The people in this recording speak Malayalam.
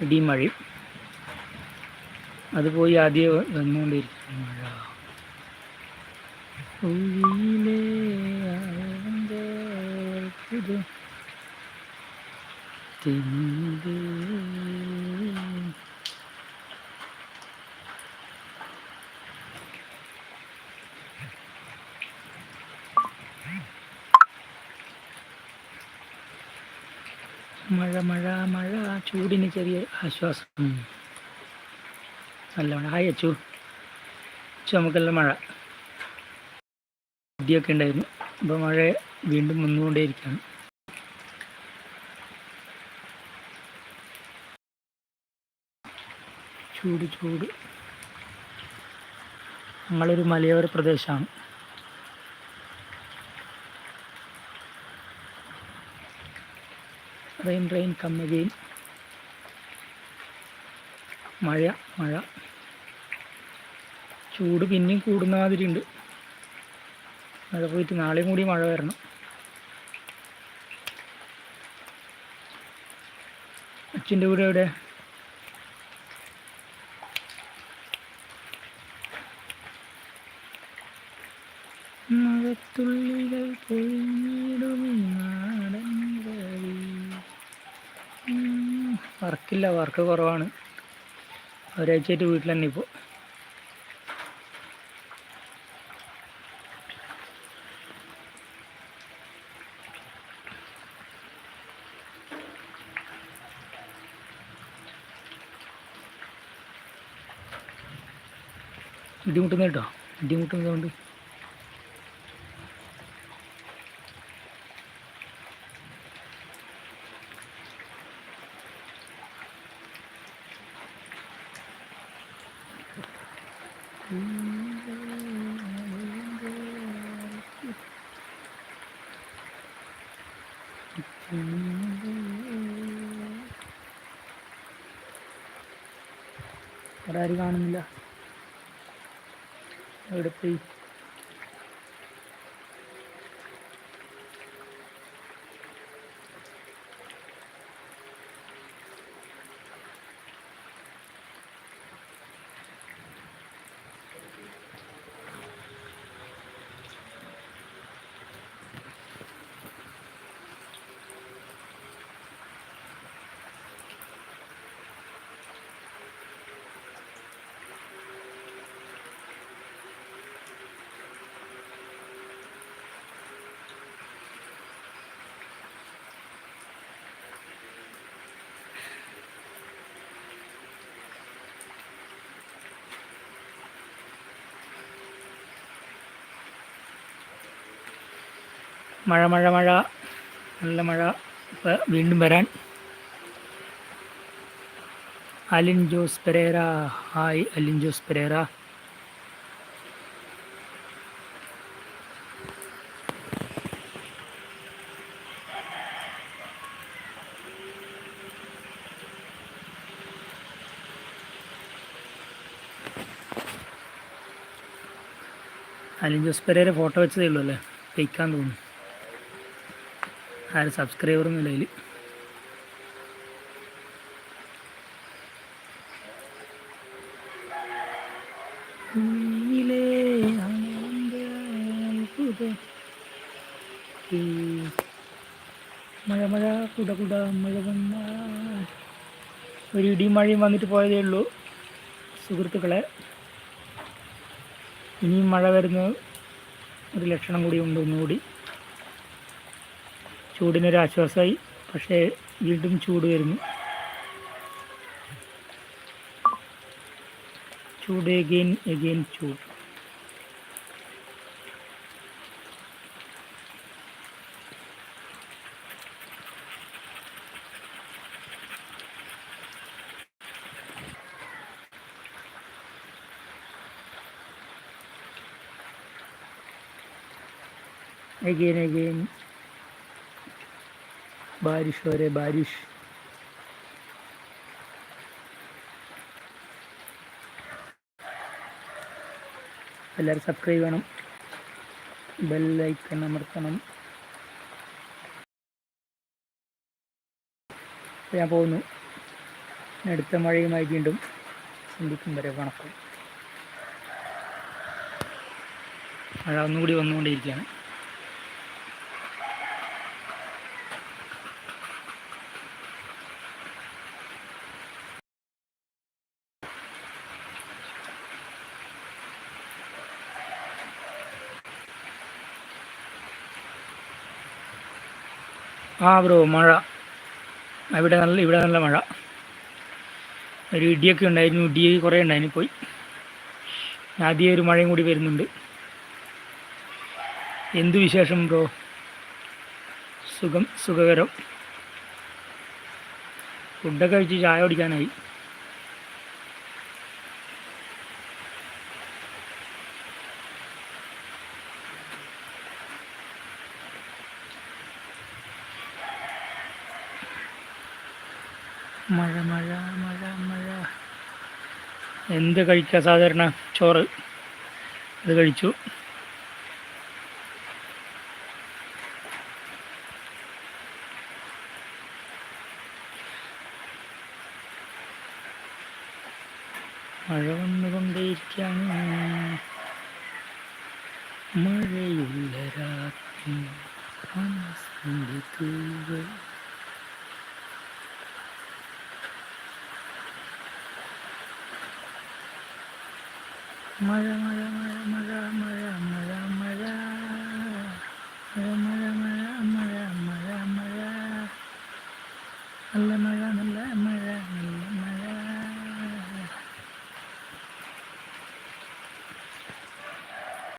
ഇടിയും മഴയും അത് പോയി ആദ്യം വന്നുകൊണ്ടിരിക്കും മഴ. ഉയ്യിലേ മഴ മഴ മഴ ചൂടിന് ചെറിയ ആശ്വാസം. നല്ല മഴ ഹായ് അച്ചു. അച്ചു നമുക്കെല്ലാം മഴ. ഇടിയൊക്കെ ഉണ്ടായിരുന്നു. അപ്പോൾ മഴ വീണ്ടും വന്നുകൊണ്ടേയിരിക്കുകയാണ് ചൂട് ചൂട്. ഞങ്ങളൊരു മലയോര പ്രദേശമാണ്. റെയിൻ റെയിൻ കമ്മുകയും. മഴ മഴ. ചൂട് പിന്നെയും കൂടുന്ന മാതിരി ഉണ്ട് മഴ പോയിട്ട് നാളെയും കൂടി മഴ വരണം. അച്ഛന്റെ വീട് എവിടെ? മഴത്തുള്ളികൾ പൊഴിഞ്ഞിടും വർക്കില്ല വർക്ക് കുറവാണ്. ഒരാഴ്ചയായിട്ട് വീട്ടിൽ തന്നെ ഇപ്പോൾ ബുദ്ധിമുട്ടുന്ന കേട്ടോ. ബുദ്ധിമുട്ടുന്നതുകൊണ്ട് അവിടെ ആരും കാണുന്നില്ല. എവിടെ പോയി. മഴ മഴ മഴ. നല്ല മഴ. വീണ്ടും വരാൻ. അലിൻ ജോസ് പെരേര. ഹായ് അലിൻ ജോസ് പെരേര. അലിൻ ജോസ് പെരേര ഫോട്ടോ വെച്ചതേ ഉള്ളൂ അല്ലേ? ഫേക്കാൻ തോന്നുന്നു. ആരും സബ്സ്ക്രൈബർ നിലയിൽ. മഴ മഴ കുട കുട മഴ വന്ന ഒരു ഇടിയും മഴയും വന്നിട്ട് പോയതേ ഉള്ളൂ സുഹൃത്തുക്കളെ. ഇനിയും മഴ വരുന്ന ഒരു ലക്ഷണം കൂടി ഉണ്ട് ഒന്നുകൂടി ചൂടിനൊരാശ്വാസമായി. പക്ഷേ വീണ്ടും ചൂട് വരുന്നു. ചൂട് എഗെയിൻ എഗെയിൻ ചൂട്. Again again ബാരിഷ് വരെ ബാരിഷ്. എല്ലാവരും സബ്സ്ക്രൈബ് ചെയ്യണം. ബെല്ലൈക്കൺ അമർത്തണം. ഞാൻ പോകുന്നു. അടുത്ത മഴയുമായി വീണ്ടും സന്ധിക്കും വരെ വണക്കം. മഴ ഒന്നുകൂടി വന്നുകൊണ്ടിരിക്കുകയാണ് ആ ബ്രോ മഴ. ഇവിടെ നല്ല ഇവിടെ നല്ല മഴ. ഒരു ഇടിയൊക്കെ ഉണ്ടായിരുന്നു ഇടി കുറേ ഉണ്ടായിരുന്നു പോയി. ആദ്യം ഒരു മഴയും കൂടി വരുന്നുണ്ട്. എന്തു വിശേഷം ബ്രോ? സുഖം സുഖകരം. ഫുഡൊക്കെ കഴിച്ച് ചായ കുടിക്കാനായി. മഴ മഴ മഴ മഴ. എന്ത് കഴിക്കുക സാധാരണ? ചോറ്. അത് കഴിച്ചു. മഴ വന്നുകൊണ്ടേയിരിക്കുകയാണ് മഴയുള്ള രാത്രി. മനസ്സിന്റെ തൂവൽ. മഴ മഴ മഴ മഴ മഴ മഴ മഴ. മഴ മഴ മഴ മഴ മഴ മഴ. നല്ല